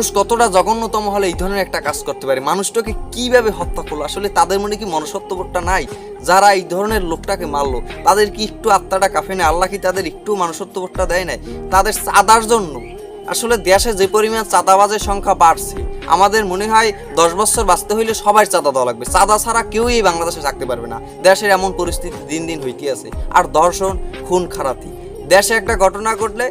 মানুষ কতটা জঘন্যতম হলে এই ধরনের একটা কাজ করতে পারে? মানুষটাকে কীভাবে হত্যা করল? আসলে তাদের মনে কি মনুষ্যত্ববোধটা নাই? যারা এই ধরনের লোকটাকে মারলো, তাদের কি একটু আত্মাটা কাফে নেয় আল্লাহ কি তাদের একটু মনুষ্যত্ববোধটা দেয় নাই? তাদের চাঁদার জন্য। আসলে দেশে যে পরিমাণ চাঁদাবাজের সংখ্যা বাড়ছে, আমাদের মনে হয় দশ বছর বাঁচতে হইলে সবাই চাঁদা দেওয়া লাগবে। চাঁদা ছাড়া কেউই এই বাংলাদেশে থাকতে পারবে না। দেশের এমন পরিস্থিতি দিন দিন হইতে আছে। আর দর্শন, খুন, খারাপি। দেশে একটা ঘটনা ঘটলে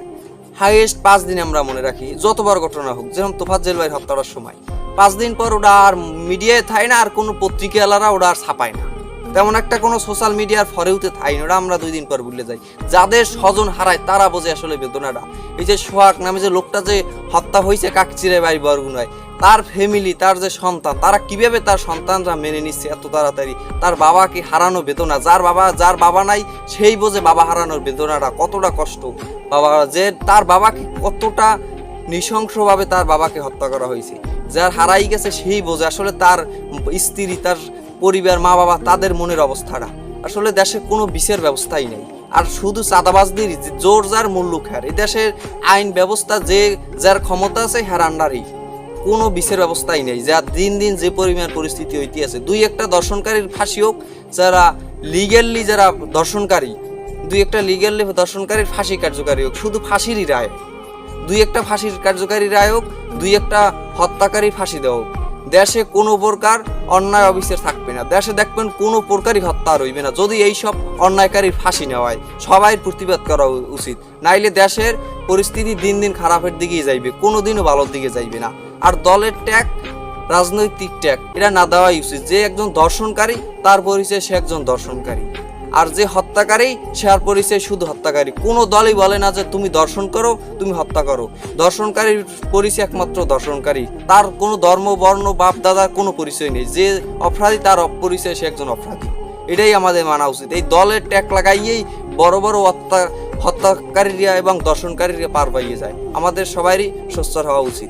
হাইয়েস্ট পাঁচ দিন আমরা মনে রাখি যত বড় ঘটনা হোক যেমন তোফাজ্জেল ভাই হত্যার সময়। পাঁচ দিন পর ওটা আর মিডিয়ায় থাই না, আর কোনো পত্রিকাওয়ালারা ওটা আর ছাপায় না। তেমন একটা কোনো সোশ্যাল মিডিয়ার ফরেউতে থাই না, ওটা আমরা দুই দিন পর ভুলে যাই। যাদের স্বজন হারায়, তারা বোঝে আসলে বেদনাটা। এই যে সোহাগ নামে যে লোকটা যে হত্যা হয়েছে কাকচিরে বাড়ি বরগুনায় তার ফ্যামিলি তার যে সন্তান, তারা কীভাবে তার সন্তানরা মেনে নিচ্ছে এত তাড়াতাড়ি? তার বাবাকে হারানো বেদনা, যার বাবা যার বাবা নাই, সেই বোঝে বাবা হারানোর বেদনাটা কতটা কষ্ট। বাবা যে, তার বাবাকে কতটা নৃশংসভাবে তার বাবাকে হত্যা করা হয়েছে। যার হারাই গেছে, সেই বোঝে। আসলে তার স্ত্রী, তার পরিবার মা বাবা তাদের মনের অবস্থাটা। আসলে দেশে কোনো বিচার ব্যবস্থাই নেই। আর শুধু চাঁদাবাজদের জোর যার মূল্য খার এই দেশের আইন ব্যবস্থা যে, যার ক্ষমতা আছে হ্যার আন্ডারেই কোনো বিচার ব্যবস্থাই নেই। যা দিন দিন যে পরিমাণ পরিস্থিতি হইতে আছে, দুই একটা দর্শনকারীর ফাঁসি হোক, যারা লিগেললি যারা দর্শনকারী, দুই একটা লিগেললি দর্শনকারীর ফাঁসি কার্যকারী হোক, শুধু ফাঁসিরই রায়। দুই একটা ফাঁসির কার্যকারী রায় হোক, দুই একটা হত্যাকারী ফাঁসি দেওয়া হোক। দেশে কোনো প্রকার অন্যায় অবিচার থাকবে না। দেশে দেখবেন কোনো প্রকারই হত্যা আর হইবে না। যদি এই সব অন্যায়কারীর ফাঁসি নেওয়া হয়, সবাই প্রতিবাদ করা উচিত। নাইলে দেশের পরিস্থিতি দিন দিন খারাপের দিকেই যাইবে কোনো দিনও ভালোর দিকে যাইবে না। আর দলের ট্যাগ, রাজনৈতিক ট্যাগ এটা না দেওয়াই উচিত। যে একজন দর্শনকারী, তার পরিচয় সে একজন দর্শনকারী। আর যে হত্যাকারী, সে আর পরিচয় শুধু হত্যাকারী। কোনো দলই বলে না যে তুমি দর্শন করো, তুমি হত্যা করো। দর্শনকারীর পরিচয় একমাত্র দর্শনকারী। তার কোনো ধর্ম, বর্ণ, বাপ, দাদার কোনো পরিচয় নেই। যে অপরাধী, তার পরিচয় সে একজন অপরাধী। এটাই আমাদের মানা উচিত। এই দলের ট্যাগ লাগাইয়েই বড় বড় হত্যা হত্যাকারীরা এবং দর্শনকারীরা পার পাইয়ে যায়। আমাদের সবারই সোচ্চার হওয়া উচিত।